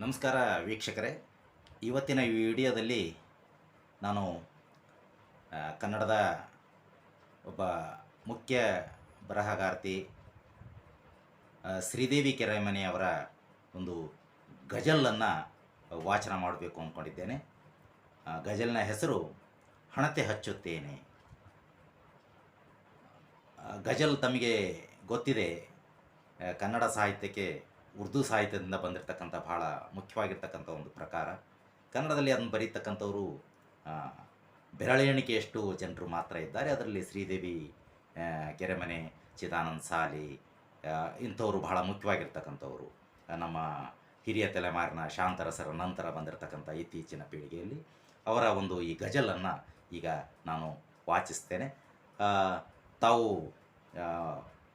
ನಮಸ್ಕಾರ ವೀಕ್ಷಕರೇ. ಇವತ್ತಿನ ವಿಡಿಯೋದಲ್ಲಿ ನಾನು ಕನ್ನಡದ ಒಬ್ಬ ಮುಖ್ಯ ಬರಹಗಾರ್ತಿ ಶ್ರೀದೇವಿ ಕೆರೆಮನೆ ಅವರ ಒಂದು ಗಜಲನ್ನು ವಾಚನ ಮಾಡಬೇಕು ಅಂದ್ಕೊಂಡಿದ್ದೇನೆ ಗಜಲ್ನ ಹೆಸರು ಹಣತೆ ಹಚ್ಚುತ್ತೇನೆ. ಗಜಲ್ ತಮಗೆ ಗೊತ್ತಿದೆ ಕನ್ನಡ ಸಾಹಿತ್ಯಕ್ಕೆ ಉರ್ದು ಸಾಹಿತ್ಯದಿಂದ ಬಂದಿರತಕ್ಕಂಥ ಭಾಳ ಮುಖ್ಯವಾಗಿರ್ತಕ್ಕಂಥ ಒಂದು ಪ್ರಕಾರ, ಕನ್ನಡದಲ್ಲಿ ಅದನ್ನು ಬರೀತಕ್ಕಂಥವರು ಬೆರಳೆಣಿಕೆಯಷ್ಟು ಜನರು ಮಾತ್ರ ಇದ್ದಾರೆ. ಅದರಲ್ಲಿ ಶ್ರೀದೇವಿ ಕೆರೆಮನೆ, ಚಿದಾನಂದ ಸಾಲಿ ಇಂಥವರು ಬಹಳ ಮುಖ್ಯವಾಗಿರ್ತಕ್ಕಂಥವರು. ನಮ್ಮ ಹಿರಿಯ ತಲೆಮಾರಿನ ಶಾಂತರಸರ ನಂತರ ಬಂದಿರತಕ್ಕಂಥ ಇತ್ತೀಚಿನ ಪೀಳಿಗೆಯಲ್ಲಿ ಅವರ ಒಂದು ಈ ಗಜಲನ್ನು ಈಗ ನಾನು ವಾಚಿಸ್ತೇನೆ. ತಾವು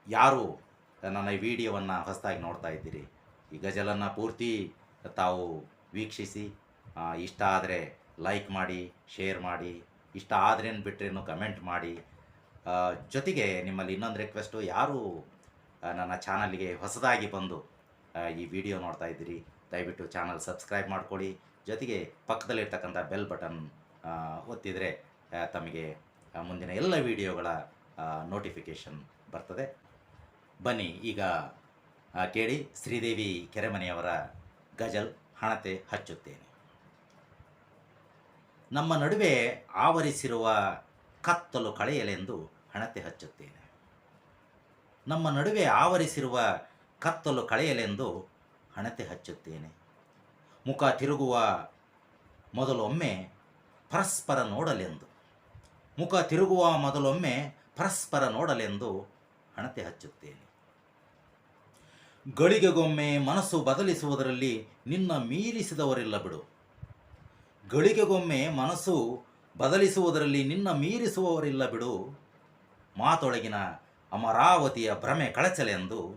ಯಾರು ನನ್ನ ಈ ವಿಡಿಯೋವನ್ನು ಹೊಸದಾಗಿ ನೋಡ್ತಾ ಇದ್ದೀರಿ? ಈ ಗಜಲನ್ನು ಪೂರ್ತಿ ತಾವು ವೀಕ್ಷಿಸಿ ಇಷ್ಟ ಆದರೆ ಲೈಕ್ ಮಾಡಿ ಶೇರ್ ಮಾಡಿ, ಇಷ್ಟ ಆದ್ರೇನು ಬಿಟ್ರೇನು ಕಮೆಂಟ್ ಮಾಡಿ. ಜೊತೆಗೆ ನಿಮ್ಮಲ್ಲಿ ಇನ್ನೊಂದು ರಿಕ್ವೆಸ್ಟು ಯಾರು ನನ್ನ ಚಾನಲ್ಗೆ ಹೊಸದಾಗಿ ಬಂದು ಈ ವಿಡಿಯೋ ನೋಡ್ತಾ ಇದ್ದೀರಿ, ದಯವಿಟ್ಟು ಚಾನಲ್ ಸಬ್ಸ್ಕ್ರೈಬ್ ಮಾಡ್ಕೊಳ್ಳಿ. ಜೊತೆಗೆ ಪಕ್ಕದಲ್ಲಿರ್ತಕ್ಕಂಥ ಬೆಲ್ ಬಟನ್ ಒತ್ತಿದರೆ ತಮಗೆ ಮುಂದಿನ ಎಲ್ಲ ವಿಡಿಯೋಗಳ ನೋಟಿಫಿಕೇಷನ್ ಬರ್ತದೆ. ಬನ್ನಿ, ಈಗ ಕೇಳಿ ಶ್ರೀದೇವಿ ಕೆರೆಮನೆಯವರ ಗಜಲ್ ಹಣತೆ ಹಚ್ಚುತ್ತೇನೆ. ನಮ್ಮ ನಡುವೆ ಆವರಿಸಿರುವ ಕತ್ತಲು ಕಳೆಯಲೆಂದು ಹಣತೆ ಹಚ್ಚುತ್ತೇನೆ. ನಮ್ಮ ನಡುವೆ ಆವರಿಸಿರುವ ಕತ್ತಲು ಕಳೆಯಲೆಂದು ಹಣತೆ ಹಚ್ಚುತ್ತೇನೆ. ಮುಖ ತಿರುಗುವ ಮೊದಲೊಮ್ಮೆ ಪರಸ್ಪರ ನೋಡಲೆಂದು, ಮುಖ ತಿರುಗುವ ಮೊದಲೊಮ್ಮೆ ಪರಸ್ಪರ ನೋಡಲೆಂದು ಹಣತೆ ಹಚ್ಚುತ್ತೇನೆ. ಗಳಿಗೆಗೊಮ್ಮೆ ಮನಸ್ಸು ಬದಲಿಸುವುದರಲ್ಲಿ ನಿನ್ನ ಮೀರಿಸಿದವರಿಲ್ಲ ಬಿಡು. ಗಳಿಗೆಗೊಮ್ಮೆ ಮನಸ್ಸು ಬದಲಿಸುವುದರಲ್ಲಿ ನಿನ್ನ ಮೀರಿಸುವವರಿಲ್ಲ ಬಿಡು. ಮಾತೊಳಗಿನ ಅಮರಾವತಿಯ ಭ್ರಮೆ ಕಳಚಲೆಂದು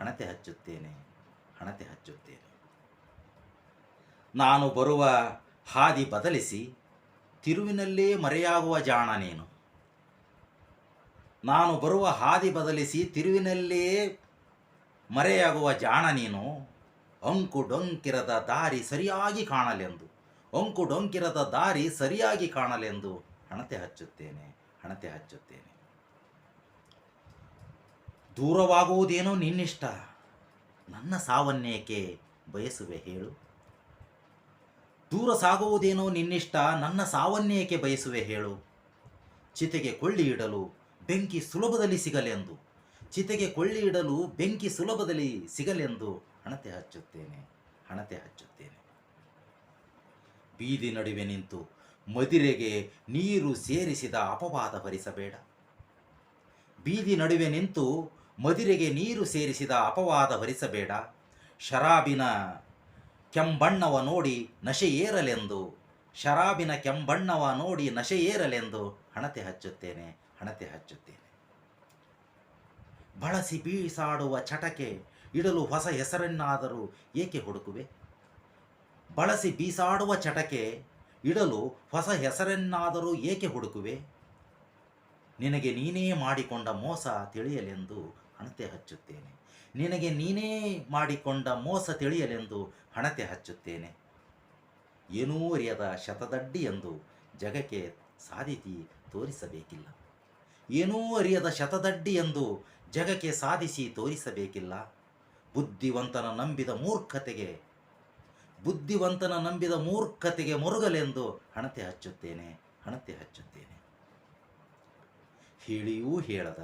ಹಣತೆ ಹಚ್ಚುತ್ತೇನೆ ಹಣತೆ ಹಚ್ಚುತ್ತೇನೆ. ನಾನು ಬರುವ ಹಾದಿ ಬದಲಿಸಿ ತಿರುವಿನಲ್ಲೇ ಮರೆಯಾಗುವ ಜಾಣ ನೀನು. ನಾನು ಬರುವ ಹಾದಿ ಬದಲಿಸಿ ತಿರುವಿನಲ್ಲೇ ಮರೆಯಾಗುವ ಜಾಣ ನೀನು. ಅಂಕು ಡೊಂಕಿರದ ದಾರಿ ಸರಿಯಾಗಿ ಕಾಣಲೆಂದು. ಅಂಕು ಡೊಂಕಿರದ ದಾರಿ ಸರಿಯಾಗಿ ಕಾಣಲೆಂದು ಹಣತೆ ಹಚ್ಚುತ್ತೇನೆ ಹಣತೆ ಹಚ್ಚುತ್ತೇನೆ. ದೂರವಾಗುವುದೇನೋ ನಿನ್ನಿಷ್ಟ. ನನ್ನ ಸಾವನ್ನೇಕೆ ಬಯಸುವೆ ಹೇಳು. ದೂರ ಸಾಗುವುದೇನೋ ನಿನ್ನಿಷ್ಟ, ನನ್ನ ಸಾವನ್ನೇಕೆ ಬಯಸುವೆ ಹೇಳು. ಚಿತೆಗೆ ಕೊಳ್ಳಿ ಇಡಲು ಬೆಂಕಿ ಸುಲಭದಲ್ಲಿ ಸಿಗಲೆಂದು. ಚಿತೆಗೆ ಕೊಳ್ಳಿ ಇಡಲು ಬೆಂಕಿ ಸುಲಭದಲ್ಲಿ ಸಿಗಲೆಂದು ಹಣತೆ ಹಚ್ಚುತ್ತೇನೆ ಹಣತೆ ಹಚ್ಚುತ್ತೇನೆ. ಬೀದಿ ನಡುವೆ ನಿಂತು ಮದಿರೆಗೆ ನೀರು ಸೇರಿಸಿದ ಅಪವಾದ ಭರಿಸಬೇಡ. ಬೀದಿ ನಡುವೆ ನಿಂತು ಮದಿರೆಗೆ ನೀರು ಸೇರಿಸಿದ ಅಪವಾದ ಭರಿಸಬೇಡ. ಶರಾಬಿನ ಕೆಂಬಣ್ಣವ ನೋಡಿ ನಶೆ ಏರಲೆಂದು, ಶರಾಬಿನ ಕೆಂಬಣ್ಣವ ನೋಡಿ ನಶೆ ಏರಲೆಂದು ಹಣತೆ ಹಚ್ಚುತ್ತೇನೆ ಹಣತೆ ಹಚ್ಚುತ್ತೇನೆ. ಬಳಸಿ ಬೀಸಾಡುವ ಚಟಕೆ ಇಡಲು ಹೊಸ ಹೆಸರನ್ನಾದರೂ ಏಕೆ ಹುಡುಕುವೆ? ಬಳಸಿ ಬೀಸಾಡುವ ಚಟಕೆ ಇಡಲು ಹೊಸ ಹೆಸರನ್ನಾದರೂ ಏಕೆ ಹುಡುಕುವೆ? ನಿನಗೆ ನೀನೇ ಮಾಡಿಕೊಂಡ ಮೋಸ ತಿಳಿಯಲೆಂದು ಹಣತೆ ಹಚ್ಚುತ್ತೇನೆ. ನಿನಗೆ ನೀನೇ ಮಾಡಿಕೊಂಡ ಮೋಸ ತಿಳಿಯಲೆಂದು ಹಣತೆ ಹಚ್ಚುತ್ತೇನೆ. ಏನೂ ಅರಿಯದ ಶತದಡ್ಡಿ ಎಂದು ಜಗಕ್ಕೆ ಸಾಧಿತಿ ತೋರಿಸಬೇಕಿಲ್ಲ. ಏನೂ ಅರಿಯದ ಶತದಡ್ಡಿ ಎಂದು ಜಗಕ್ಕೆ ಸಾಧಿಸಿ ತೋರಿಸಬೇಕಿಲ್ಲ. ಬುದ್ಧಿವಂತನ ನಂಬಿದ ಮೂರ್ಖತೆಗೆ, ಬುದ್ಧಿವಂತನ ನಂಬಿದ ಮೂರ್ಖತೆಗೆ ಮುರುಗಲೆಂದು ಹಣತೆ ಹಚ್ಚುತ್ತೇನೆ ಹಣತೆ ಹಚ್ಚುತ್ತೇನೆ. ಹೇಳಿಯೂ ಹೇಳದ,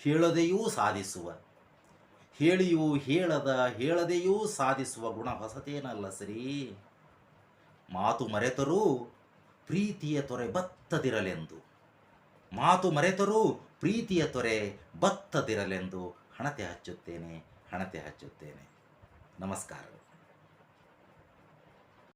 ಹೇಳದೆಯೂ ಸಾಧಿಸುವ, ಹೇಳಿಯೂ ಹೇಳದ, ಹೇಳದೆಯೂ ಸಾಧಿಸುವ ಗುಣ ಹೊಸತೇನಲ್ಲ ಸರಿ ಮಾತು ಮರೆತರೂ ಪ್ರೀತಿಯ ತೊರೆ ಬತ್ತದಿರಲೆಂದು. ಮಾತು ಮರೆತರೂ ಪ್ರೀತಿಯ ತೊರೆ ಬತ್ತದಿರಲೆಂದು ಹಣತೆ ಹಚ್ಚುತ್ತೇನೆ ಹಣತೆ ಹಚ್ಚುತ್ತೇನೆ. ನಮಸ್ಕಾರ.